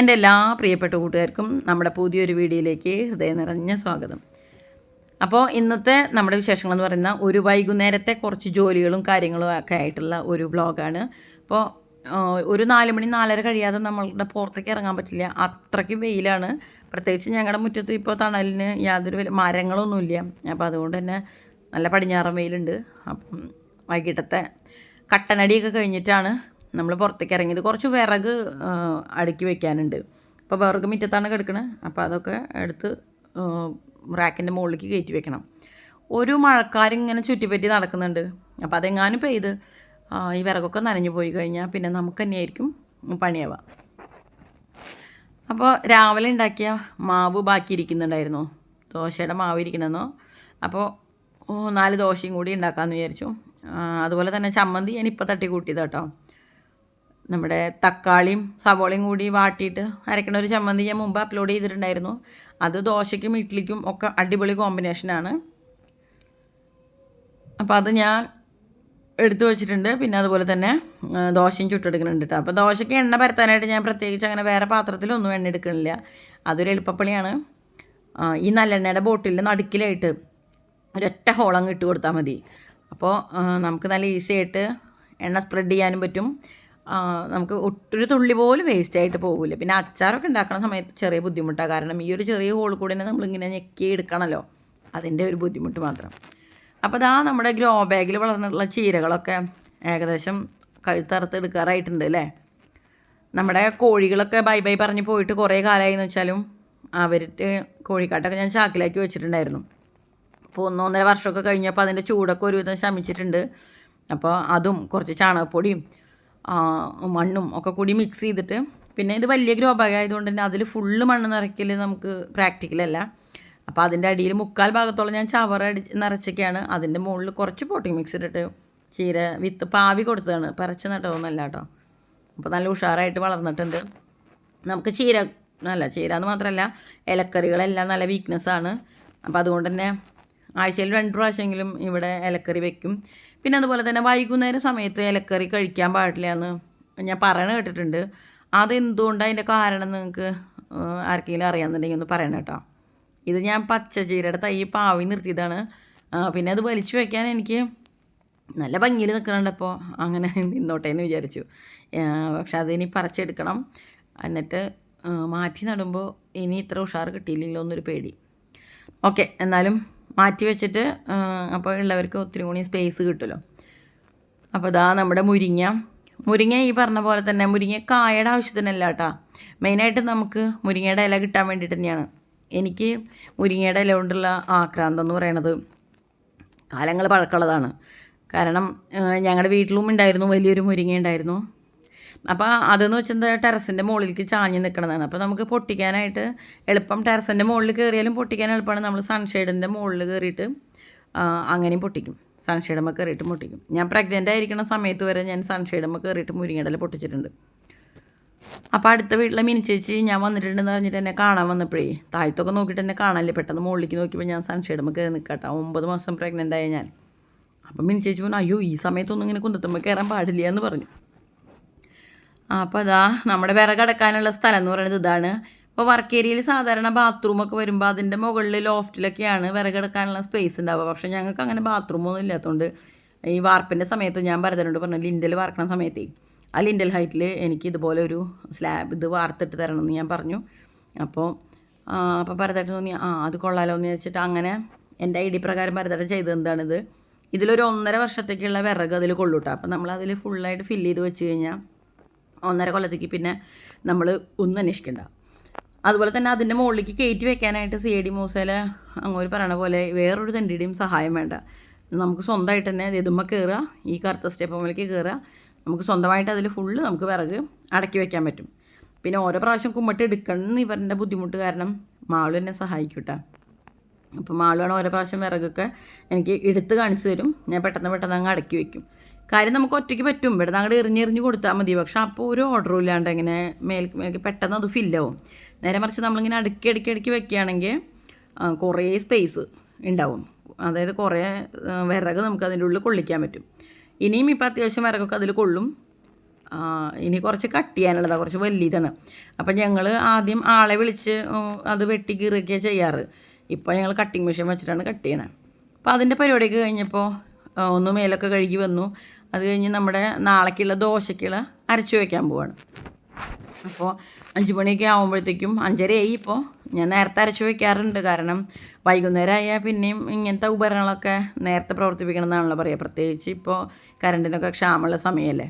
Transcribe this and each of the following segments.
എന്റെ എല്ലാ പ്രിയപ്പെട്ട കൂട്ടുകാർക്കും നമ്മുടെ പുതിയൊരു വീഡിയോയിലേക്ക് ഹൃദയം നിറഞ്ഞ സ്വാഗതം. അപ്പോൾ ഇന്നത്തെ നമ്മുടെ വിശേഷങ്ങൾ എന്ന് പറയുന്ന ഒരു വൈകുന്നേരത്തെ കുറച്ച് ജോലികളും കാര്യങ്ങളും ഒക്കെ ആയിട്ടുള്ള ഒരു വ്ളോഗാണ്. അപ്പോൾ ഒരു നാല് മണി നാലര കഴിയാതെ നമ്മളുടെ പുറത്തേക്ക് ഇറങ്ങാൻ പറ്റില്ല. അത്രയ്ക്കും വെയിലാണ്. പ്രത്യേകിച്ച് ഞങ്ങളുടെ മുറ്റത്ത് ഇപ്പോൾ തണലിന് യാതൊരു മരങ്ങളൊന്നുമില്ല. അപ്പോൾ അതുകൊണ്ട് തന്നെ നല്ല പടിഞ്ഞാറൻ വെയിലുണ്ട്. അപ്പം വൈകിട്ടത്തെ കട്ടനടിയൊക്കെ കഴിഞ്ഞിട്ടാണ് നമ്മൾ പുറത്തേക്ക് ഇറങ്ങിയത് കുറച്ച് വിറക് അടുക്കി വെക്കാനുണ്ട്. അപ്പോൾ വിറക് മുറ്റത്താണ് കിടക്കണത് അപ്പോൾ അതൊക്കെ എടുത്ത് റാക്കിന്റെ മുകളിലേക്ക് കയറ്റി വെക്കണം. ഒരു മഴക്കാരിങ്ങനെ ചുറ്റിപ്പറ്റി നടക്കുന്നുണ്ട്. അപ്പോൾ അതെങ്ങാനും പെയ്ത് ഈ വിറകൊക്കെ നനഞ്ഞു പോയി കഴിഞ്ഞാൽ പിന്നെ നമുക്ക് തന്നെയായിരിക്കും പണിയാവുക അപ്പോൾ രാവിലെ ഉണ്ടാക്കിയ മാവ് ബാക്കി ഇരിക്കുന്നുണ്ടായിരുന്നു ദോശയുടെ മാവ് ഇരിക്കണമെന്നോ അപ്പോൾ നാല് ദോശയും കൂടി ഉണ്ടാക്കാമെന്ന് വിചാരിച്ചു. അതുപോലെ തന്നെ ചമ്മന്തി ഞാൻ ഇപ്പോൾ തട്ടി കൂട്ടിയത് കേട്ടോ നമ്മുടെ തക്കാളിയും സവോളയും കൂടി വാട്ടിയിട്ട് അരക്കണ ഒരു ചമ്മന്തി ഞാൻ മുമ്പ് അപ്ലോഡ് ചെയ്തിട്ടുണ്ടായിരുന്നു. അത് ദോശയ്ക്കും ഇഡ്ഡലിക്കും ഒക്കെ അടിപൊളി കോമ്പിനേഷനാണ് അപ്പോൾ അത് ഞാൻ എടുത്തു വെച്ചിട്ടുണ്ട്. പിന്നെ അതുപോലെ തന്നെ ദോശയും ചുട്ടെടുക്കുന്നുണ്ട് കേട്ടോ അപ്പോൾ ദോശയ്ക്ക് എണ്ണ പരത്താനായിട്ട് ഞാൻ പ്രത്യേകിച്ച് അങ്ങനെ വേറെ പാത്രത്തിലൊന്നും എണ്ണ എടുക്കണില്ല. അതൊരു എളുപ്പപ്പണിയാണ്. ഈ നല്ലെണ്ണയുടെ ബോട്ടിലിന്റെ നടുക്കിലായിട്ട് ഒരൊറ്റ ഹോളങ്ങ് ഇട്ട് കൊടുത്താൽ മതി. അപ്പോൾ നമുക്ക് നല്ല ഈസി ആയിട്ട് എണ്ണ സ്പ്രെഡ് ചെയ്യാനും പറ്റും. നമുക്ക് ഒട്ടൊരു തുള്ളി പോലും വേസ്റ്റ് ആയിട്ട് പോകില്ല പിന്നെ അച്ചാറൊക്കെ ഉണ്ടാക്കുന്ന സമയത്ത് ചെറിയ ബുദ്ധിമുട്ടാണ് കാരണം ഈ ഒരു ചെറിയ ഹോൾ കൂടെ തന്നെ നമ്മളിങ്ങനെ ഞെക്കി എടുക്കണമല്ലോ അതിന്റെ ഒരു ബുദ്ധിമുട്ട് മാത്രം. അപ്പോൾ അതാ നമ്മുടെ ഗ്രോ ബാഗിൽ വളർന്നിട്ടുള്ള ചീരകളൊക്കെ ഏകദേശം കഴുത്തറുത്ത് എടുക്കാറായിട്ടുണ്ട് അല്ലേ? നമ്മുടെ കോഴികളൊക്കെ ബൈ ബൈ പറഞ്ഞ് പോയിട്ട് കുറേ കാലമായി എന്ന് വെച്ചാലും അവരുടെ കോഴിക്കാട്ടൊക്കെ ഞാൻ ചാക്കിലാക്കി വെച്ചിട്ടുണ്ടായിരുന്നു. അപ്പോൾ ഒന്നൊന്നര വർഷമൊക്കെ കഴിഞ്ഞപ്പോൾ അതിന്റെ ചൂടൊക്കെ ഒരുവിധം ശമിച്ചിട്ടുണ്ട്. അപ്പോൾ അതും കുറച്ച് ചാണകപ്പൊടിയും മണ്ണും ഒക്കെ കൂടി മിക്സ് ചെയ്തിട്ട് പിന്നെ ഇത് വലിയ ഗ്രോ ബാഗ് ആയതുകൊണ്ട് തന്നെ അതിൽ ഫുള്ള് മണ്ണ് നിറയ്ക്കൽ നമുക്ക് പ്രാക്ടിക്കലല്ല അപ്പോൾ അതിന്റെ അടിയിൽ മുക്കാൽ ഭാഗത്തോളം ഞാൻ ചവറ അടി നിറച്ചൊക്കെയാണ്. അതിന്റെ മുകളിൽ കുറച്ച് പോട്ടിങ് മിക്സ് ഇട്ടിട്ട് ചീര വിത്ത് പാവി കൊടുത്തതാണ്. പറിച്ച് നട്ടതൊന്നല്ല കേട്ടോ അപ്പോൾ നല്ല ഉഷാറായിട്ട് വളർന്നിട്ടുണ്ട്. നമുക്ക് ചീര അല്ല ചീര എന്ന് മാത്രമല്ല ഇലക്കറികളെല്ലാം നല്ല വീക്ക്നെസ്സാണ് അപ്പോൾ അതുകൊണ്ട് തന്നെ ആഴ്ചയിൽ രണ്ട് പ്രാവശ്യമെങ്കിലും ഇവിടെ ഇലക്കറി വെക്കും. പിന്നെ അതുപോലെ തന്നെ വൈകുന്നേരം സമയത്ത് ഇലക്കറി കഴിക്കാൻ പാടില്ല എന്ന് ഞാൻ പറയണ കേട്ടിട്ടുണ്ട്. അതെന്തുകൊണ്ടാണ് അതിന്റെ കാരണം നിങ്ങൾക്ക് ആർക്കെങ്കിലും അറിയാമെന്നുണ്ടെങ്കിൽ ഒന്ന് പറയണം കേട്ടോ. ഇത് ഞാൻ പച്ചച്ചീരയുടെ തൈ പാവി നിർത്തിയതാണ്. പിന്നെ അത് വലിച്ചു വയ്ക്കാൻ എനിക്ക് നല്ല ഭംഗിയിൽ നിൽക്കുന്നുണ്ട് അപ്പോൾ അങ്ങനെ നിന്നോട്ടെ എന്ന് വിചാരിച്ചു. പക്ഷെ അതിനി പറിച്ചെടുക്കണം. എന്നിട്ട് മാറ്റി നടുമ്പോൾ ഇനി ഇത്ര ഉഷാർ കിട്ടിയില്ലല്ലോ എന്നൊരു പേടി. ഓക്കെ എന്നാലും മാറ്റി വെച്ചിട്ട് അപ്പോൾ ഉള്ളവർക്ക് ഒത്തിരി കൂടി സ്പേസ് കിട്ടുമല്ലോ. അപ്പോൾ ഇതാ നമ്മുടെ മുരിങ്ങ. മുരിങ്ങ ഈ പറഞ്ഞ പോലെ തന്നെ മുരിങ്ങ കായയുടെ ആവശ്യത്തിനല്ല കേട്ടോ. മെയിനായിട്ട് നമുക്ക് മുരിങ്ങയുടെ ഇല കിട്ടാൻ വേണ്ടിയിട്ട് തന്നെയാണ്. എനിക്ക് മുരിങ്ങയുടെ ഇല കൊണ്ടുള്ള ആക്രാന്തം എന്ന് പറയണത് കാലങ്ങൾ പഴക്കമുള്ളതാണ്. കാരണം ഞങ്ങളുടെ വീട്ടിലും ഉണ്ടായിരുന്നു വലിയൊരു മുരിങ്ങ ഉണ്ടായിരുന്നു. അപ്പോൾ അതെന്ന് വെച്ചാൽ ടെറസിന്റെ മുകളിലേക്ക് ചാഞ്ഞ് നിൽക്കണതാണ് അപ്പോൾ നമുക്ക് പൊട്ടിക്കാനായിട്ട് എളുപ്പം ടെറസിന്റെ മുകളിൽ കയറിയാലും പൊട്ടിക്കാൻ എളുപ്പമാണ്. നമ്മൾ സൺഷെയ്ഡിന്റെ മുകളിൽ കയറിയിട്ട് അങ്ങനെയും പൊട്ടിക്കും. സൺഷെയ്ഡമ്മ കയറിയിട്ട് പൊട്ടിക്കും. ഞാൻ പ്രഗ്നന്റ് ആയിരിക്കുന്ന സമയത്ത് വരെ ഞാൻ സൺഷെയ്ഡമ്മ കയറിയിട്ട് മുരിങ്ങടല പൊട്ടിച്ചിട്ടുണ്ട്. അപ്പോൾ അടുത്ത വീട്ടിലെ മിനി ചേച്ചി ഞാൻ വന്നിട്ടുണ്ടെന്ന് പറഞ്ഞിട്ട് എന്നെ കാണാൻ വന്നപ്പോഴേ താഴത്തൊക്കെ നോക്കിയിട്ട് എന്നെ കാണാനില്ല? പെട്ടെന്ന് മുകളിലേക്ക് നോക്കിയപ്പോൾ ഞാൻ സൺഷെയ്ഡമ്മ കയറി നിൽക്കട്ടെ ഒമ്പത് മാസം പ്രഗ്നന്റ് ആയ ഞാൻ. അപ്പം മിനി ചേച്ചി പറഞ്ഞു അയ്യോ ഈ സമയത്തൊന്നും ഇങ്ങനെ കുന്തത്തുമ്പോൾ കയറാൻ പാടില്ല എന്ന് പറഞ്ഞു. അപ്പോൾ അതാ നമ്മുടെ വിറകടക്കാനുള്ള സ്ഥലം എന്ന് പറയുന്നത് ഇതാണ്. അപ്പോൾ വർക്ക് ഏരിയയിൽ സാധാരണ ബാത്റൂമൊക്കെ വരുമ്പോൾ അതിന്റെ മുകളിൽ ലോഫ്റ്റിലൊക്കെയാണ് വിറകടക്കാനുള്ള സ്പേസ് ഉണ്ടാവുക പക്ഷേ ഞങ്ങൾക്ക് അങ്ങനെ ബാത്റൂമൊന്നും ഇല്ലാത്തതുകൊണ്ട് ഈ വാർപ്പിന്റെ സമയത്ത് ഞാൻ ഭരതനോട് പറഞ്ഞു ലിൻഡൽ വാർക്കണ സമയത്തേ ആ ലിൻഡൽ ഹൈറ്റിൽ എനിക്ക് ഇതുപോലെ ഒരു സ്ലാബ് ഇത് വാർത്തിട്ട് തരണമെന്ന് ഞാൻ പറഞ്ഞു. അപ്പോൾ അപ്പോൾ ഭരതേട്ടൻ തോന്നി ആ അത് കൊള്ളാലോ എന്ന് വെച്ചിട്ട് അങ്ങനെ എന്റെ ഐ ഡി പ്രകാരം ഭരതേട്ടൻ ചെയ്തത് എന്താണിത്. ഇതിലൊരു ഒന്നര വർഷത്തേക്കുള്ള വിറക് അതിൽ കൊള്ളൂട്ടോ. അപ്പോൾ നമ്മൾ അതിൽ ഫുള്ളായിട്ട് ഫില്ല് ചെയ്ത് വെച്ച് കഴിഞ്ഞാൽ ഒന്നര കൊല്ലത്തേക്ക് പിന്നെ നമ്മൾ ഒന്നും അന്വേഷിക്കണ്ട. അതുപോലെ തന്നെ അതിന്റെ മുകളിലേക്ക് കയറ്റി വെക്കാനായിട്ട് സി എ ഡി മൂസയിൽ അങ്ങോട്ട് പറയണ പോലെ വേറൊരു തണ്ടിയുടെയും സഹായം വേണ്ട. നമുക്ക് സ്വന്തമായിട്ട് തന്നെ ഇതുമ്മ കയറുക ഈ കറുത്ത സ്റ്റെപ്പ് മുകളിലേക്ക് കയറുക നമുക്ക് സ്വന്തമായിട്ട് അതിൽ ഫുള്ള് നമുക്ക് വിറക് അടക്കി വെക്കാൻ പറ്റും. പിന്നെ ഓരോ പ്രാവശ്യം കുമ്മട്ട് എടുക്കണം ഇവരുടെ ബുദ്ധിമുട്ട് കാരണം മാളു എന്നെ സഹായിക്കൂട്ടാ. കേട്ടോ അപ്പോൾ മാളുവാണ് ഓരോ പ്രാവശ്യം വിറകൊക്കെ എനിക്ക് എടുത്ത് കാണിച്ചു തരും. ഞാൻ പെട്ടെന്ന് പെട്ടെന്ന് അങ്ങ് അടക്കി വെക്കും. കാര്യം നമുക്ക് ഒറ്റയ്ക്ക് പറ്റും. ഇവിടെ അങ്ങോട്ട് എറിഞ്ഞെറിഞ്ഞ് കൊടുത്താൽ മതി. പക്ഷെ അപ്പോൾ ഒരു ഓർഡറും ഇല്ലാണ്ട് ഇങ്ങനെ മേൽ പെട്ടെന്ന് അത് ഫില്ലാവും നേരെ മറിച്ച് നമ്മളിങ്ങനെ അടുക്കി അടുക്കി അടുക്കി വെക്കുകയാണെങ്കിൽ കുറേ സ്പേസ് ഉണ്ടാവും അതായത് കുറേ വിറക് നമുക്ക് അതിന്റെ ഉള്ളിൽ കൊള്ളിക്കാൻ പറ്റും. ഇനിയും ഇപ്പോൾ അത്യാവശ്യം വിറകൊക്കെ അതിൽ കൊള്ളും. ഇനി കുറച്ച് കട്ട് ചെയ്യാനുള്ളതാണ് കുറച്ച് വലിയതാണ് അപ്പം ഞങ്ങൾ ആദ്യം ആളെ വിളിച്ച് അത് വെട്ടി കീറുകയൊക്കെ ചെയ്യാറ്. ഇപ്പോൾ ഞങ്ങൾ കട്ടിങ് മെഷീൻ വെച്ചിട്ടാണ് കട്ട് ചെയ്യണത് അപ്പോൾ അതിന്റെ പരിപാടിയൊക്കെ കഴിഞ്ഞപ്പോൾ ഒന്ന് മേലൊക്കെ കഴുകി വന്നു. അത് കഴിഞ്ഞ് നമ്മുടെ നാളേക്കുള്ള ദോശയ്ക്കുള്ള അരച്ചു വയ്ക്കാൻ പോവാണ്. അപ്പോൾ അഞ്ച് മണിയൊക്കെ ആകുമ്പോഴത്തേക്കും അഞ്ചരയായി ഇപ്പോൾ ഞാൻ നേരത്തെ അരച്ചു വയ്ക്കാറുണ്ട് കാരണം വൈകുന്നേരം ആയാൽ പിന്നെയും ഇങ്ങനത്തെ ഉപകരണങ്ങളൊക്കെ നേരത്തെ പ്രവർത്തിപ്പിക്കണം എന്നാണല്ലോ പറയുക പ്രത്യേകിച്ച് ഇപ്പോൾ കറണ്ടിനൊക്കെ ക്ഷാമമുള്ള സമയമല്ലേ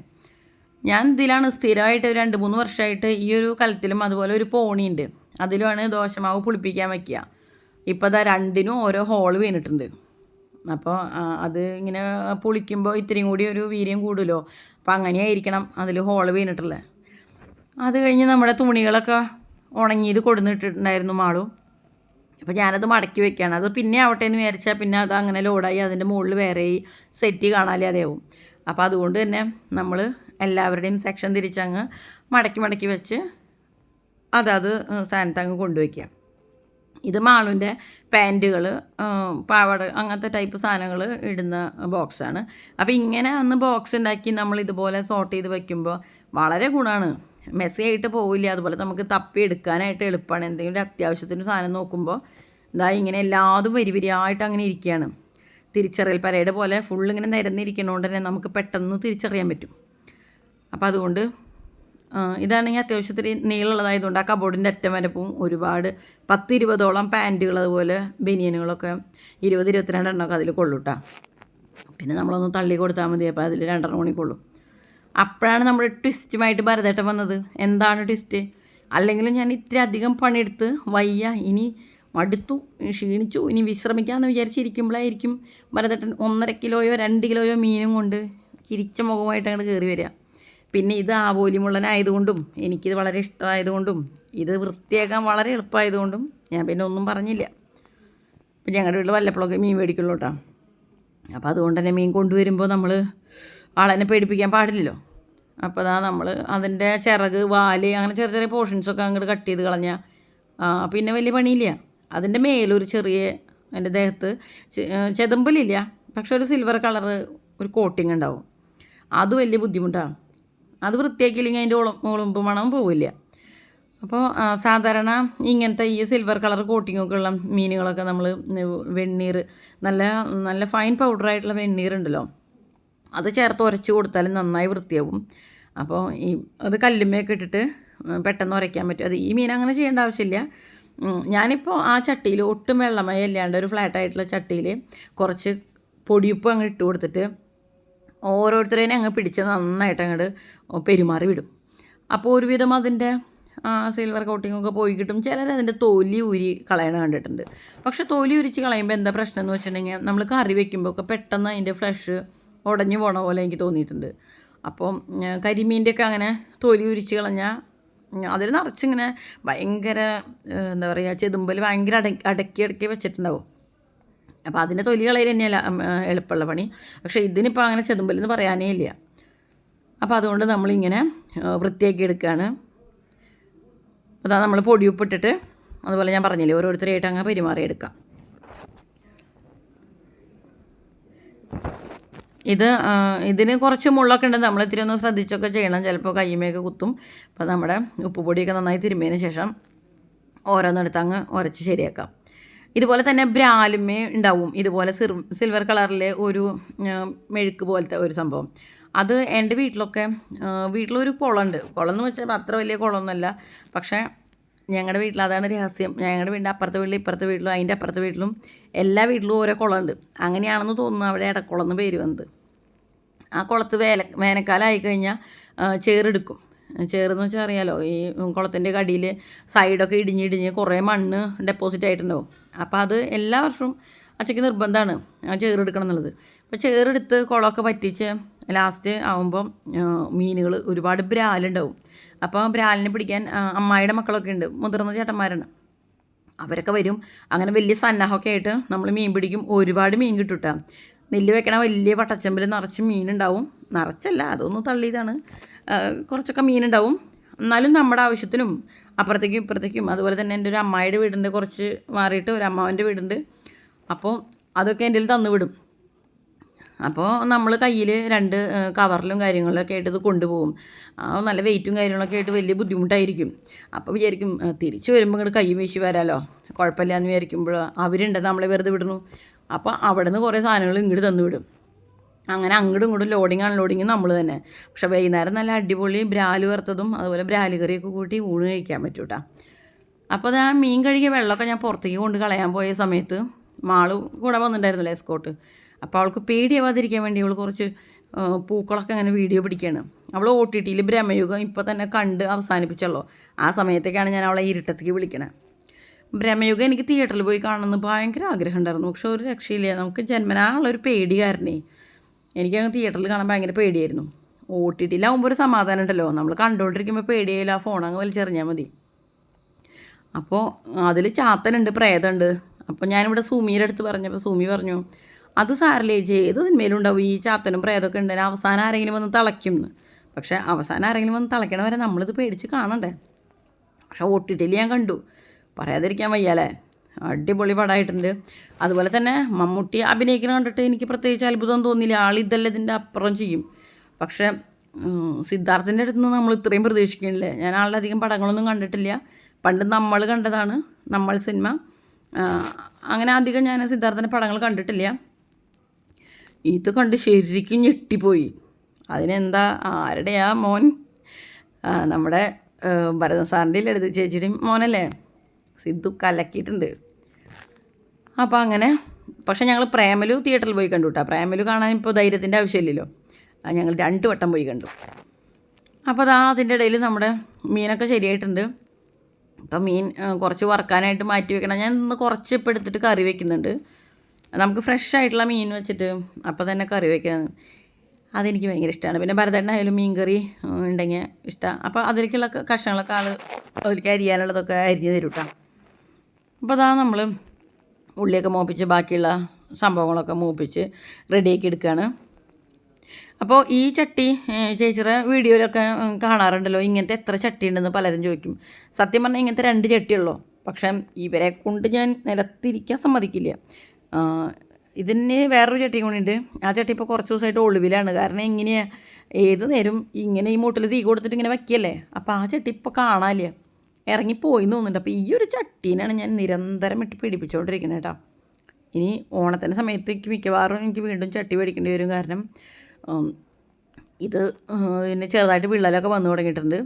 ഞാൻ ഇതിലാണ് സ്ഥിരമായിട്ട് രണ്ട് മൂന്ന് വർഷമായിട്ട് ഈ ഒരു കലത്തിലും അതുപോലെ ഒരു പോണിയുണ്ട് അതിലുമാണ് ദോശമാവ് പുളിപ്പിക്കാൻ വയ്ക്കുക ഇപ്പോൾ അതാ രണ്ടിനും ഓരോ ഹോൾ വീണിട്ടുണ്ട്. അപ്പോൾ അത് ഇങ്ങനെ പുളിക്കുമ്പോൾ ഇത്രയും കൂടി ഒരു വീര്യം കൂടുമല്ലോ അപ്പോൾ അങ്ങനെയായിരിക്കണം അതിൽ ഹോൾ വീണിട്ടുള്ളത്. അത് കഴിഞ്ഞ് നമ്മുടെ തുണികളൊക്കെ ഉണങ്ങിയത് കൊടുന്നിട്ടിട്ടുണ്ടായിരുന്നു മാളും. അപ്പോൾ ഞാനത് മടക്കി വെക്കുകയാണ്. അത് പിന്നെ ആവട്ടെ എന്ന് വിചാരിച്ചാൽ പിന്നെ അത് അങ്ങനെ ലോഡായി അതിന്റെ മുകളിൽ വേറെ ഈ സെറ്റ് കാണാലേ അതേവും അപ്പോൾ അതുകൊണ്ട് തന്നെ നമ്മൾ എല്ലാവരുടെയും സെക്ഷൻ തിരിച്ചങ്ങ് മടക്കി മടക്കി വെച്ച് അതത് സ്ഥാനത്ത് അങ്ങ് കൊണ്ടുവയ്ക്കുക. ഇത് മാളുവിന്റെ പാന്റുകൾ പാവാട അങ്ങനത്തെ ടൈപ്പ് സാധനങ്ങൾ ഇടുന്ന ബോക്സാണ് അപ്പോൾ ഇങ്ങനെ അന്ന് ബോക്സ് ഉണ്ടാക്കി നമ്മൾ ഇതുപോലെ സോർട്ട് ചെയ്ത് വയ്ക്കുമ്പോൾ വളരെ ഗുണമാണ് മെസ്സി ആയിട്ട് പോവില്ല. അതുപോലെ നമുക്ക് തപ്പി എടുക്കാനായിട്ട് എളുപ്പമാണ് എന്തെങ്കിലും അത്യാവശ്യത്തിന് സാധനം നോക്കുമ്പോൾ ഇതാ ഇങ്ങനെ എല്ലാതും വരി വരിയായിട്ട് അങ്ങനെ ഇരിക്കുകയാണ് തിരിച്ചറിയൽ പരേഡ് പോലെ ഫുൾ ഇങ്ങനെ നിരന്നിരിക്കുന്നതുകൊണ്ട് തന്നെ നമുക്ക് പെട്ടെന്ന് തിരിച്ചറിയാൻ പറ്റും. അപ്പോൾ അതുകൊണ്ട് ഇതാണെങ്കിൽ അത്യാവശ്യത്തിന് നീളമുള്ളതായതുകൊണ്ട് ആ കബോർഡിന്റെ അറ്റം വരെ പോവും. ഒരുപാട് പത്ത് ഇരുപതോളം പാന്റുകൾ അതുപോലെ ബനിയനുകളൊക്കെ ഇരുപത് ഇരുപത്തിരണ്ട് എണ്ണമൊക്കെ അതിൽ കൊള്ളൂട്ടാ പിന്നെ നമ്മളൊന്ന് തള്ളി കൊടുത്താൽ മതി അപ്പോൾ അതിൽ രണ്ടെണ്ണം മണി കൊള്ളും. അപ്പോഴാണ് നമ്മുടെ ട്വിസ്റ്റുമായിട്ട് ഭരതേട്ടൻ വന്നത്. എന്താണ് ട്വിസ്റ്റ് അല്ലെങ്കിലും ഞാൻ ഇത്തിരി അധികം പണിയെടുത്ത് വയ്യ. ഇനി മടുത്തു ക്ഷീണിച്ചു ഇനി വിശ്രമിക്കാമെന്ന് വിചാരിച്ചിരിക്കുമ്പോഴായിരിക്കും ഭരതേട്ടൻ ഒന്നര കിലോയോ രണ്ട് കിലോയോ മീനും കൊണ്ട് ചിരിച്ച മുഖമായിട്ട് അങ്ങോട്ട് കയറി വരിക. പിന്നെ ഇത് ആവോലിമുള്ളനായതുകൊണ്ടും എനിക്കിത് വളരെ ഇഷ്ടമായതുകൊണ്ടും ഇത് വൃത്തിയാക്കാൻ വളരെ എളുപ്പമായതുകൊണ്ടും ഞാൻ പിന്നെ ഒന്നും പറഞ്ഞില്ല. ഇപ്പം ഞങ്ങളുടെ വീട്ടിൽ വല്ലപ്പോഴൊക്കെ മീൻ മേടിക്കുള്ളൂ കേട്ടോ അപ്പോൾ അതുകൊണ്ട് തന്നെ മീൻ കൊണ്ടുവരുമ്പോൾ നമ്മൾ ആളെന്നെ പേടിപ്പിക്കാൻ പാടില്ലല്ലോ. അപ്പോൾ അതാ നമ്മൾ അതിന്റെ ചിറക് വാൽ അങ്ങനെ ചെറിയ ചെറിയ പോർഷൻസൊക്കെ അങ്ങോട്ട് കട്ട് ചെയ്ത് കളഞ്ഞാൽ പിന്നെ വലിയ പണിയില്ല. അതിന്റെ മേലൊരു ചെറിയ എന്റെ ദേഹത്ത് ചെതമ്പലില്ല. പക്ഷെ ഒരു സിൽവർ കളറ് ഒരു കോട്ടിങ് ഉണ്ടാവും. അത് വലിയ ബുദ്ധിമുട്ടാണ് അത് വൃത്തിയാക്കിയില്ലെങ്കിൽ അതിന്റെ ഉളം ഉളുമ്പ് മണം പോവില്ല. അപ്പോൾ സാധാരണ ഇങ്ങനത്തെ ഈ സിൽവർ കളർ കോട്ടിങ്ങൊക്കെ ഉള്ള മീനുകളൊക്കെ നമ്മൾ വെണ്ണീർ നല്ല നല്ല ഫൈൻ പൗഡറായിട്ടുള്ള വെണ്ണീർ ഉണ്ടല്ലോ. അത് ചേർത്ത് ഉരച്ച് കൊടുത്താൽ നന്നായി വൃത്തിയാവും. അപ്പോൾ ഈ അത് കല്ലുമ്മയൊക്കെ ഇട്ടിട്ട് പെട്ടെന്ന് ഉരയ്ക്കാൻ പറ്റും. അത് ഈ മീൻ അങ്ങനെ ചെയ്യേണ്ട ആവശ്യമില്ല. ഞാനിപ്പോൾ ആ ചട്ടിയിൽ ഒട്ടും വെള്ളമയല്ലാണ്ട് ഒരു ഫ്ലാറ്റായിട്ടുള്ള ചട്ടിയിൽ കുറച്ച് പൊടിയുപ്പ് അങ്ങ് ഇട്ട് കൊടുത്തിട്ട് ഓരോരുത്തരേനെ അങ്ങ് പിടിച്ച് നന്നായിട്ട് അങ്ങോട്ട് പെരുമാറി വിടും. അപ്പോൾ ഒരുവിധം അതിന്റെ സിൽവർ കോട്ടിങ്ങൊക്കെ പോയി കിട്ടും. ചിലർ അതിന്റെ തോലി ഊരി കളയണ കണ്ടിട്ടുണ്ട്. പക്ഷേ തോലി ഉരിച്ച് കളയുമ്പോൾ എന്താ പ്രശ്നം എന്ന് വെച്ചിട്ടുണ്ടെങ്കിൽ നമ്മൾ കറി വെക്കുമ്പോൾ ഒക്കെ പെട്ടെന്ന് അതിന്റെ ഫ്ലഷ് ഉടഞ്ഞു പോണ പോലെ എനിക്ക് തോന്നിയിട്ടുണ്ട്. അപ്പം കരിമീന്റെയൊക്കെ അങ്ങനെ തോലി ഉരിച്ച് കളഞ്ഞാൽ അതിൽ നിറച്ചിങ്ങനെ ഭയങ്കര എന്താ പറയുക ചെതുമ്പൽ ഭയങ്കര അട അടക്കി അടക്കി വെച്ചിട്ടുണ്ടാവും. അപ്പോൾ അതിന്റെ തൊലി കളയിൽ തന്നെയല്ല എളുപ്പമുള്ള പണി. പക്ഷേ ഇതിനിപ്പോൾ അങ്ങനെ ചെതുമ്പലെന്ന് പറയാനേ ഇല്ല. അപ്പോൾ അതുകൊണ്ട് നമ്മളിങ്ങനെ വൃത്തിയാക്കി എടുക്കുകയാണ് അതാ നമ്മൾ പൊടിയുപ്പിട്ടിട്ട് അതുപോലെ ഞാൻ പറഞ്ഞില്ലേ ഓരോരുത്തരായിട്ട് അങ്ങ് പെരുമാറിയെടുക്കാം ഇത് ഇതിന് കുറച്ച് മുള്ളൊക്കെ ഉണ്ട്. നമ്മൾ ഇത്തിരി ഒന്ന് ശ്രദ്ധിച്ചൊക്കെ ചെയ്യണം. ചിലപ്പോൾ കയ്യുമേക്ക് കുത്തും. അപ്പോൾ നമ്മുടെ ഉപ്പുപൊടിയൊക്കെ നന്നായി തിരുമ്മിയതിന് ശേഷം ഓരോന്നെടുത്ത് അങ്ങ് ഉരച്ച് ശരിയാക്കാം. ഇതുപോലെ തന്നെ ബ്രാലുമേ ഉണ്ടാവും. ഇതുപോലെ സിർ സിൽവർ കളറിലെ ഒരു മെഴുക്ക് പോലത്തെ ഒരു സംഭവം. അത് എന്റെ വീട്ടിലൊക്കെ വീട്ടിലൊരു കുളമുണ്ട്. കുളം എന്ന് വെച്ചാൽ അത്ര വലിയ കുളമൊന്നുമല്ല. പക്ഷേ ഞങ്ങളുടെ വീട്ടിൽ അതാണ് രഹസ്യം. ഞങ്ങളുടെ വീടിന്റെ അപ്പുറത്തെ വീട്ടിലും ഇപ്പുറത്തെ വീട്ടിലും അതിന്റെ അപ്പുറത്തെ വീട്ടിലും എല്ലാ വീട്ടിലും ഓരോ കുളമുണ്ട്. അങ്ങനെയാണെന്ന് തോന്നുന്നു അവിടെ ഇടക്കുളം എന്ന് പേര് വന്നത്. ആ കുളത്ത് വേല വേനൽക്കാലമായി കഴിഞ്ഞാൽ ചേറെടുക്കും. ചേറെന്ന് വെച്ചാൽ അറിയാലോ ഈ കുളത്തിന്റെ കടിയിൽ സൈഡൊക്കെ ഇടിഞ്ഞിടിഞ്ഞ് കുറേ മണ്ണ് ഡെപ്പോസിറ്റ് ആയിട്ടുണ്ടാവും. അപ്പോൾ അത് എല്ലാ വർഷവും അച്ചയ്ക്ക് നിർബന്ധമാണ് ആ ചേറെടുക്കണം എന്നുള്ളത്. അപ്പോൾ ചേറെടുത്ത് കുളമൊക്കെ പറ്റിച്ച് ലാസ്റ്റ് ആകുമ്പം മീനുകൾ ഒരുപാട് ബ്രാലുണ്ടാവും. അപ്പോൾ ബ്രാലിനെ പിടിക്കാൻ അമ്മായിയുടെ മക്കളൊക്കെ ഉണ്ട്. മുതിർന്ന ചേട്ടന്മാരാണ്. അവരൊക്കെ വരും. അങ്ങനെ വലിയ സന്നാഹമൊക്കെ ആയിട്ട് നമ്മൾ മീൻ പിടിക്കും. ഒരുപാട് മീൻ കിട്ടും നെല്ല് വെക്കണ വലിയ പട്ടച്ചമ്പിൽ നിറച്ച് മീനുണ്ടാവും. നിറച്ചല്ല അതൊന്ന് തള്ളിയതാണ്. കുറച്ചൊക്കെ മീനുണ്ടാവും. എന്നാലും നമ്മുടെ ആവശ്യത്തിനും അപ്പുറത്തേക്കും ഇപ്പുറത്തേക്കും. അതുപോലെ തന്നെ എന്റെ ഒരു അമ്മായിയുടെ വീടുണ്ട് കുറച്ച് മാറിയിട്ട് ഒരു അമ്മാവന്റെ വീടുണ്ട്. അപ്പോൾ അതൊക്കെ എന്റെ തന്നു വിടും. അപ്പോൾ നമ്മൾ കയ്യിൽ രണ്ട് കവറിലും കാര്യങ്ങളിലൊക്കെ ആയിട്ട് ഇത് കൊണ്ടുപോകും. നല്ല വെയിറ്റും കാര്യങ്ങളൊക്കെ ആയിട്ട് വലിയ ബുദ്ധിമുട്ടായിരിക്കും. അപ്പോൾ വിചാരിക്കും തിരിച്ചു വരുമ്പോൾ ഇങ്ങോട്ട് കൈ വീശി വരാമല്ലോ കുഴപ്പമില്ല എന്ന് വിചാരിക്കുമ്പോൾ അവരുണ്ട് നമ്മളെ വെറുതെ വിടുന്നു. അപ്പോൾ അവിടെ നിന്ന് കുറേ സാധനങ്ങൾ ഇങ്ങോട്ട് തന്നു വിടും. അങ്ങനെ അങ്ങോട്ടും ഇങ്ങോട്ടും ലോഡിങ് അൺലോഡിങ് നമ്മൾ തന്നെ. പക്ഷെ വൈകുന്നേരം നല്ല അടിപൊളി ബ്രാൽ വറുത്തതും അതുപോലെ ബ്രാൽ കറിയൊക്കെ കൂട്ടി ഊണ് കഴിക്കാൻ പറ്റും കേട്ടോ അപ്പോൾ ആ മീൻ കഴുകിയ വെള്ളമൊക്കെ ഞാൻ പുറത്തേക്ക് കൊണ്ട് കളയാൻ പോയ സമയത്ത് മാൾ കൂടെ വന്നിട്ടുണ്ടായിരുന്നല്ലോ എസ്കോട്ട് അപ്പോൾ അവൾക്ക് പേടിയാവാതിരിക്കാൻ വേണ്ടി അവൾ കുറച്ച് പൂക്കളൊക്കെ അങ്ങനെ വീഡിയോ പിടിക്കുകയാണ് അവൾ ഒ ടി ടിയിൽ ബ്രഹ്മയുഗം ഇപ്പോൾ തന്നെ കണ്ട് അവസാനിപ്പിച്ചല്ലോ. ആ സമയത്തേക്കാണ് ഞാൻ അവളെ ഇരുട്ടത്തേക്ക് വിളിക്കണത് ബ്രഹ്മയുഗം എനിക്ക് തിയേറ്ററിൽ പോയി കാണണമെന്ന് ഭയങ്കര ആഗ്രഹം ഉണ്ടായിരുന്നു. പക്ഷെ ഒരു രക്ഷയില്ല. നമുക്ക് ജന്മനാ ഉള്ളൊരു പേടി എനിക്കങ്ങ് തിയേറ്ററിൽ കാണാൻ ഭയങ്കര പേടിയായിരുന്നു. ഒ ടി ടിയിലാവുമ്പോൾ ഒരു സമാധാനം ഉണ്ടല്ലോ. നമ്മൾ കണ്ടുകൊണ്ടിരിക്കുമ്പോൾ പേടിയായില്ല ആ ഫോൺ അങ്ങ് വലിച്ചെറിഞ്ഞാൽ മതി. അപ്പോൾ അതിൽ ചാത്തനുണ്ട് പ്രേതമുണ്ട് അപ്പോൾ ഞാനിവിടെ സുമിയുടെ അടുത്ത് പറഞ്ഞപ്പോൾ സുമി പറഞ്ഞു അത് സാറില്ലേ ചേച്ചി ഏത് സിനിമയിലും ഉണ്ടാവും? ഈ ചാത്തനും പ്രേതമൊക്കെ ഉണ്ടെങ്കിൽ അവസാനം ആരെങ്കിലും വന്ന് തളയ്ക്കും എന്ന് പക്ഷേ അവസാനം ആരെങ്കിലും വന്ന് തളയ്ക്കണവരെ നമ്മളിത് പേടിച്ച് കാണണ്ടേ? പക്ഷേ ഒ ടി ടിയിൽ ഞാൻ കണ്ടു. പറയാതിരിക്കാൻ വയ്യാലേ അടിപൊളി പടമായിട്ടുണ്ട് അതുപോലെ തന്നെ മമ്മൂട്ടി അഭിനയിക്കുന്നത് കണ്ടിട്ട് എനിക്ക് പ്രത്യേകിച്ച് അത്ഭുതം തോന്നിയില്ല. ആൾ ഇതല്ല ഇതിന്റെ അപ്പുറം ചെയ്യും. പക്ഷേ സിദ്ധാർത്ഥിന്റെ അടുത്ത് നിന്ന് നമ്മൾ ഇത്രയും പ്രതീക്ഷിക്കുന്നില്ലേ. ഞാൻ ആളുടെ അധികം പടങ്ങളൊന്നും കണ്ടിട്ടില്ല. പണ്ട് നമ്മൾ കണ്ടതാണ് നമ്മൾ സിനിമ. അങ്ങനെ അധികം ഞാൻ സിദ്ധാർത്ഥിന്റെ പടങ്ങൾ കണ്ടിട്ടില്ല. ഇത് കണ്ട് ശരിക്കും ഞെട്ടിപ്പോയി. അതിനെന്താ? ആരുടെയാ മോൻ? നമ്മുടെ ഭരതൻ സാറിന്റെ ലളിത ചേച്ചിയുടെയും മോനല്ലേ? സിദ്ധു കലക്കിയിട്ടുണ്ട്. അപ്പോൾ അങ്ങനെ പക്ഷേ ഞങ്ങൾ പ്രേമലു തിയേറ്ററിൽ പോയി കണ്ടു കേട്ടോ പ്രേമലു കാണാൻ ഇപ്പോൾ ധൈര്യത്തിന്റെ ആവശ്യമില്ലല്ലോ. ഞങ്ങൾ രണ്ട് വട്ടം പോയി കണ്ടു. അപ്പോൾ അതാ അതിന്റെ ഇടയിൽ നമ്മുടെ മീനൊക്കെ ശരിയായിട്ടുണ്ട്. ഇപ്പം മീൻ കുറച്ച് വറുക്കാനായിട്ട് മാറ്റി വെക്കണം. ഞാൻ ഇന്ന് കുറച്ച് ഇപ്പം എടുത്തിട്ട് കറി വെക്കുന്നുണ്ട്. നമുക്ക് ഫ്രഷ് ആയിട്ടുള്ള മീൻ വെച്ചിട്ട് അപ്പോൾ തന്നെ കറി വെക്കണം അതെനിക്ക് ഭയങ്കര ഇഷ്ടമാണ് പിന്നെ ഭരതണ്ണായാലും മീൻ കറി ഉണ്ടെങ്കിൽ ഇഷ്ടമാണ് അപ്പോൾ അതിലേക്കുള്ള കഷ്ണങ്ങളൊക്കെ ആൾ അതിലേക്ക് അരിയാനുള്ളതൊക്കെ അരിഞ്ഞ് തരും അപ്പോൾ അതാ നമ്മൾ ഉള്ളിയൊക്കെ മൂപ്പിച്ച് ബാക്കിയുള്ള സംഭവങ്ങളൊക്കെ മൂപ്പിച്ച് റെഡിയാക്കി എടുക്കുകയാണ് അപ്പോൾ ഈ ചട്ടി ചേച്ചിയുടെ വീഡിയോയിലൊക്കെ കാണാറുണ്ടല്ലോ ഇങ്ങനത്തെ എത്ര ചട്ടി ഉണ്ടെന്ന് പലരും ചോദിക്കും. സത്യം പറഞ്ഞാൽ ഇങ്ങനത്തെ രണ്ട് ചട്ടിയുള്ളൂ പക്ഷേ ഇവരെ കൊണ്ട് ഞാൻ നിലത്തിരിക്കാൻ സമ്മതിക്കില്ല. ഇതിന് വേറൊരു ചട്ടി കൂടിയുണ്ട് ആ ചട്ടി ഇപ്പോൾ കുറച്ച് ദിവസമായിട്ട് ഒളിവിലാണ്. കാരണം ഇങ്ങനെയാണ് ഏത് നേരം ഇങ്ങനെ ഈ മൂട്ടിൽ തീ കൊടുത്തിട്ട് ഇങ്ങനെ വയ്ക്കല്ലേ അപ്പോൾ ആ ചട്ടി ഇപ്പോൾ കാണാനില്ല. ഇറങ്ങിപ്പോയി എന്ന് തോന്നുന്നുണ്ട്. അപ്പോൾ ഈ ഒരു ചട്ടീനാണ് ഞാൻ നിരന്തരം ഇട്ട് പിടിപ്പിച്ചുകൊണ്ടിരിക്കുന്നത് കേട്ടോ ഇനി ഓണത്തിന്റെ സമയത്ത് എനിക്ക് മിക്കവാറും എനിക്ക് വീണ്ടും ചട്ടി മേടിക്കേണ്ടി വരും. കാരണം ഇത് പിന്നെ ചെറുതായിട്ട് വിള്ളലൊക്കെ വന്നു തുടങ്ങിയിട്ടുണ്ട്.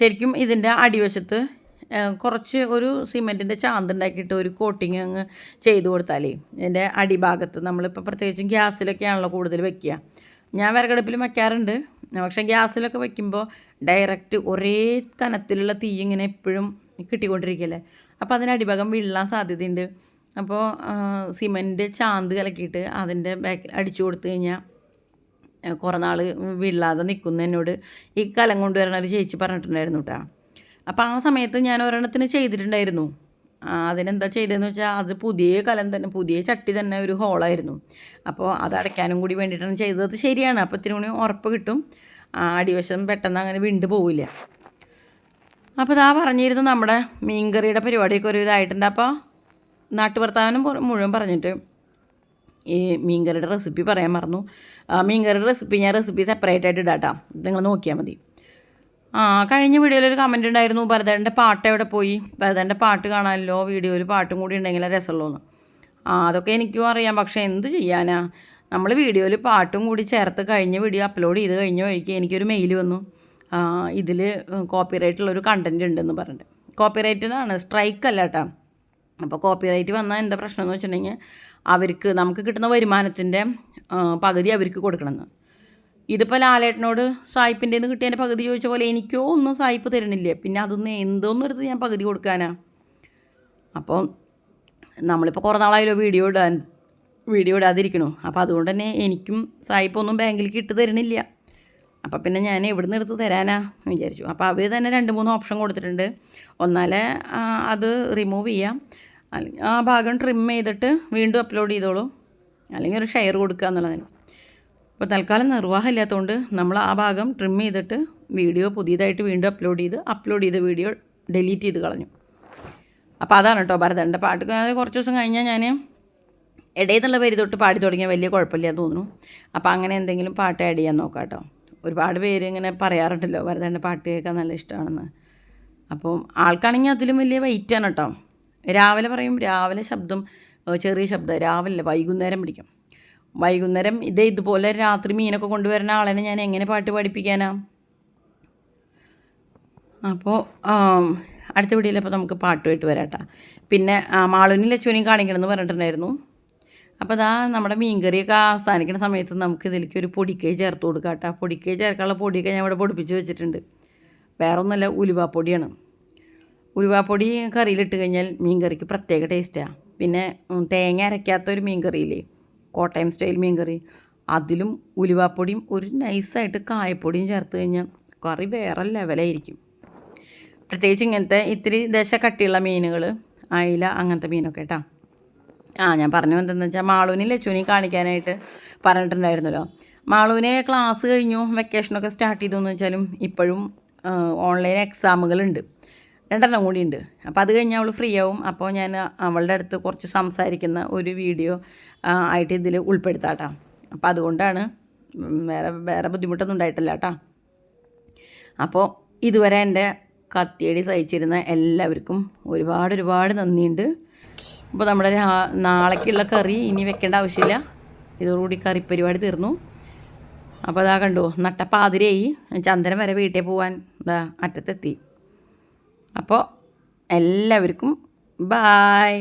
ശരിക്കും ഇതിന്റെ അടിവശത്ത് കുറച്ച് ഒരു സിമെന്റിന്റെ ചാന്തുണ്ടാക്കിയിട്ട് ഒരു കോട്ടിങ് അങ്ങ് ചെയ്തു കൊടുത്താലേ ഇതിന്റെ അടിഭാഗത്ത് നമ്മളിപ്പോൾ പ്രത്യേകിച്ചും ഗ്യാസിലൊക്കെയാണല്ലോ കൂടുതൽ വെക്കുക. ഞാൻ വിറകടുപ്പിൽ വയ്ക്കാറുണ്ട് പക്ഷേ ഗ്യാസിലൊക്കെ വയ്ക്കുമ്പോൾ ഡയറക്റ്റ് ഒരേ കനത്തിലുള്ള തീ ഇങ്ങനെ എപ്പോഴും കിട്ടിക്കൊണ്ടിരിക്കുകയല്ലേ? അപ്പോൾ അതിന് അടിഭാഗം വീഴാൻ സാധ്യതയുണ്ട്. അപ്പോൾ സിമന്റ് ചാന്ത് കലക്കിയിട്ട് അതിന്റെ ബാക്കിൽ അടിച്ചു കൊടുത്തു കഴിഞ്ഞാൽ കുറേ നാൾ വീഴാതെ നിൽക്കുന്ന എന്നോട് ഈ കലം കൊണ്ടുവരണ ഒരു ചേച്ചി പറഞ്ഞിട്ടുണ്ടായിരുന്നു കേട്ടോ അപ്പോൾ ആ സമയത്ത് ഞാൻ ഒരെണ്ണത്തിന് ചെയ്തിട്ടുണ്ടായിരുന്നു. അതിനെന്താ ചെയ്തതെന്ന് വെച്ചാൽ അത് പുതിയ കലം തന്നെ പുതിയ ചട്ടി തന്നെ ഒരു ഹോളായിരുന്നു അപ്പോൾ അത് അടയ്ക്കാനും കൂടി വേണ്ടിയിട്ടാണ് ചെയ്തത്. ശരിയാണ്. അപ്പോൾ ഇത്തിരി കൂടി ഉറപ്പ് കിട്ടും. ആ, അടിവശം പെട്ടെന്ന് അങ്ങനെ വിണ്ടു പോവില്ല. അപ്പോൾ ഇതാ പറഞ്ഞിരുന്നു നമ്മുടെ മീൻകറിയുടെ പരിപാടിയൊക്കെ ഒരു ഇതായിട്ടുണ്ട് അപ്പോൾ നാട്ടുവർത്താനം മുഴുവൻ പറഞ്ഞിട്ട് ഈ മീൻകറിയുടെ റെസിപ്പി പറയാൻ മറന്നു. മീൻകറിയുടെ റെസിപ്പി ഞാൻ റെസിപ്പി സെപ്പറേറ്റ് ആയിട്ട് ഇടാം കേട്ടോ നിങ്ങൾ നോക്കിയാൽ മതി. ആ കഴിഞ്ഞ വീഡിയോയിൽ ഒരു കമന്റ് ഉണ്ടായിരുന്നു. ഭരതന്റെ പാട്ട് എവിടെ പോയി? ഭരതന്റെ പാട്ട് കാണാമല്ലോ വീഡിയോയിൽ പാട്ടും കൂടി ഉണ്ടെങ്കിൽ രസമുള്ളൂ എന്ന് ആ അതൊക്കെ എനിക്കും അറിയാം. പക്ഷേ എന്ത് ചെയ്യാനാ? നമ്മൾ വീഡിയോയിൽ പാട്ടും കൂടി ചേർത്ത് കഴിഞ്ഞ വീഡിയോ അപ്ലോഡ് ചെയ്ത് കഴിഞ്ഞ വഴിക്ക് എനിക്കൊരു മെയിൽ വന്നു. ഇതിൽ കോപ്പിറൈറ്റുള്ളൊരു കണ്ടന്റ് ഉണ്ടെന്ന് പറഞ്ഞിട്ട്. കോപ്പിറൈറ്റ് എന്നാണ് സ്ട്രൈക്ക് അല്ല കേട്ടോ അപ്പോൾ കോപ്പിറൈറ്റ് വന്നാൽ എന്താ പ്രശ്നം എന്ന് വെച്ചിട്ടുണ്ടെങ്കിൽ അവർക്ക് നമുക്ക് കിട്ടുന്ന വരുമാനത്തിന്റെ പകുതി അവർക്ക് കൊടുക്കണമെന്ന്. ഇതിപ്പോൾ ലാലേട്ടനോട് സായിപ്പിന്റെ നിന്ന് കിട്ടിയതിന്റെ പകുതി ചോദിച്ച പോലെ എനിക്കോ ഒന്നും സായിപ്പ് തരണില്ല പിന്നെ അതൊന്ന് എന്തോന്നും ഞാൻ പകുതി കൊടുക്കാനാ. അപ്പോൾ നമ്മളിപ്പോൾ കുറേ നാളായല്ലോ വീഡിയോ ഇടാൻ. വീഡിയോ ഇടാതിരിക്കണു അപ്പോൾ അതുകൊണ്ട് തന്നെ എനിക്കും സായിപ്പൊന്നും ബാങ്കിലേക്ക് ഇട്ട് തരണില്ല അപ്പോൾ പിന്നെ ഞാൻ എവിടെ നിന്ന് എടുത്ത് തരാനാ വിചാരിച്ചു. അപ്പോൾ അവർ തന്നെ രണ്ട് മൂന്ന് ഓപ്ഷൻ കൊടുത്തിട്ടുണ്ട്. ഒന്നാലെ അത് റിമൂവ് ചെയ്യാം. അല്ലെങ്കിൽ ആ ഭാഗം ട്രിം ചെയ്തിട്ട് വീണ്ടും അപ്ലോഡ് ചെയ്തോളൂ. അല്ലെങ്കിൽ ഒരു ഷെയർ കൊടുക്കുക എന്നുള്ളതിന്. അപ്പോൾ തൽക്കാലം നിർവാഹം ഇല്ലാത്തതുകൊണ്ട് നമ്മൾ ആ ഭാഗം ട്രിം ചെയ്തിട്ട് വീഡിയോ പുതിയതായിട്ട് വീണ്ടും അപ്ലോഡ് ചെയ്ത് അപ്ലോഡ് ചെയ്ത വീഡിയോ ഡിലീറ്റ് ചെയ്ത് കളഞ്ഞു. അപ്പോൾ അതാണ് കേട്ടോ ഭരതന്റെ പാട്ട്. കുറച്ച് ദിവസം കഴിഞ്ഞാൽ ഞാൻ ഇടയിൽ നിന്നുള്ള വരി തൊട്ട് പാടി തുടങ്ങിയാൽ വലിയ കുഴപ്പമില്ല എന്ന് തോന്നുന്നു. അപ്പോൾ അങ്ങനെ എന്തെങ്കിലും പാട്ട് ആഡ് ചെയ്യാൻ നോക്കാം കേട്ടോ. ഒരുപാട് പേര് ഇങ്ങനെ പറയാറുണ്ടല്ലോ വെറുതെ പാട്ട് കേൾക്കാൻ നല്ല ഇഷ്ടമാണെന്ന്. അപ്പം ആൾക്കാണെങ്കിൽ അതിലും വലിയ വെയിറ്റാണ് കേട്ടോ. രാവിലെ പറയും രാവിലെ ശബ്ദം ചെറിയ ശബ്ദം രാവിലെ വൈകുന്നേരം പിടിക്കും. വൈകുന്നേരം ഇതേ ഇതുപോലെ രാത്രി മീനൊക്കെ കൊണ്ടുവരുന്ന ആളെ ഞാൻ എങ്ങനെ പാട്ട് പഠിപ്പിക്കാനാ അപ്പോൾ അടുത്ത വീഡിയോയിൽ അപ്പോൾ നമുക്ക് പാട്ടുമായിട്ട് വരാട്ടോ പിന്നെ ആ, മാളുവിനും ലച്ചുവിനെയും കാണിക്കണമെന്ന് പറഞ്ഞിട്ടുണ്ടായിരുന്നു. അപ്പോൾ അതാ നമ്മുടെ മീൻകറിയൊക്കെ അവസാനിക്കുന്ന സമയത്ത് നമുക്ക് ഇതിലേക്ക് ഒരു പൊടിക്കൈ ചേർത്ത് കൊടുക്കാം കേട്ടോ. പൊടിക്കൈ ചേർക്കാനുള്ള പൊടിയൊക്കെ ഞാൻ ഇവിടെ പൊടിപ്പിച്ച് വെച്ചിട്ടുണ്ട്. വേറെ ഒന്നുമല്ല ഉലുവാപ്പൊടിയാണ്. ഉലുവാപ്പൊടി കറിയിലിട്ട് കഴിഞ്ഞാൽ മീൻ കറിക്ക് പ്രത്യേക ടേസ്റ്റാണ് പിന്നെ തേങ്ങ അരയ്ക്കാത്ത ഒരു മീൻ കോട്ടയം സ്റ്റൈൽ മീൻ കറി അതിലും ഉലുവാപ്പൊടിയും ഒരു നൈസായിട്ട് കായപ്പൊടിയും ചേർത്ത് കഴിഞ്ഞാൽ കറി വേറെ ലെവലായിരിക്കും. പ്രത്യേകിച്ച് ഇങ്ങനത്തെ ഇത്തിരി ദശ കട്ടിയുള്ള മീനുകൾ അയില അങ്ങനത്തെ മീനൊക്കെ കേട്ടോ. ആ ഞാൻ പറഞ്ഞു എന്തെന്ന് വെച്ചാൽ മാളുവിനെയും ചുനി കാണിക്കാനായിട്ട് പറഞ്ഞിട്ടുണ്ടായിരുന്നല്ലോ. മാളൂനെ ക്ലാസ് കഴിഞ്ഞു വെക്കേഷനൊക്കെ സ്റ്റാർട്ട് ചെയ്തു എന്ന് വെച്ചാലും ഇപ്പോഴും ഓൺലൈൻ എക്സാമുകളുണ്ട് രണ്ടെണ്ണം കൂടി ഉണ്ട്. അപ്പോൾ അത് കഴിഞ്ഞാൽ അവൾ ഫ്രീ ആവും. അപ്പോൾ ഞാൻ അവളുടെ അടുത്ത് കുറച്ച് സംസാരിക്കുന്ന ഒരു വീഡിയോ ആയിട്ട് ഇതിൽ ഉൾപ്പെടുത്താട്ടാ. അപ്പോൾ അതുകൊണ്ടാണ് വേറെ വേറെ ബുദ്ധിമുട്ടൊന്നും ഉണ്ടായിട്ടില്ല കേട്ടോ അപ്പോൾ ഇതുവരെ എന്റെ കത്തിയടി സഹിച്ചിരുന്ന എല്ലാവർക്കും ഒരുപാട് ഒരുപാട് നന്ദിയുണ്ട്. അപ്പോൾ നമ്മുടെ നാളേക്കുള്ള കറി ഇനി വെക്കേണ്ട ആവശ്യമില്ല. ഇതോടുകൂടി കറി പരിപാടി തീർന്നു. അപ്പോൾ അതാ കണ്ടു നട്ടപ്പാതിരയായി. ചന്ദനം വരെ വീട്ടിൽ പോവാൻ ഇതാ അറ്റത്തെത്തി. അപ്പോൾ എല്ലാവർക്കും ബായ്.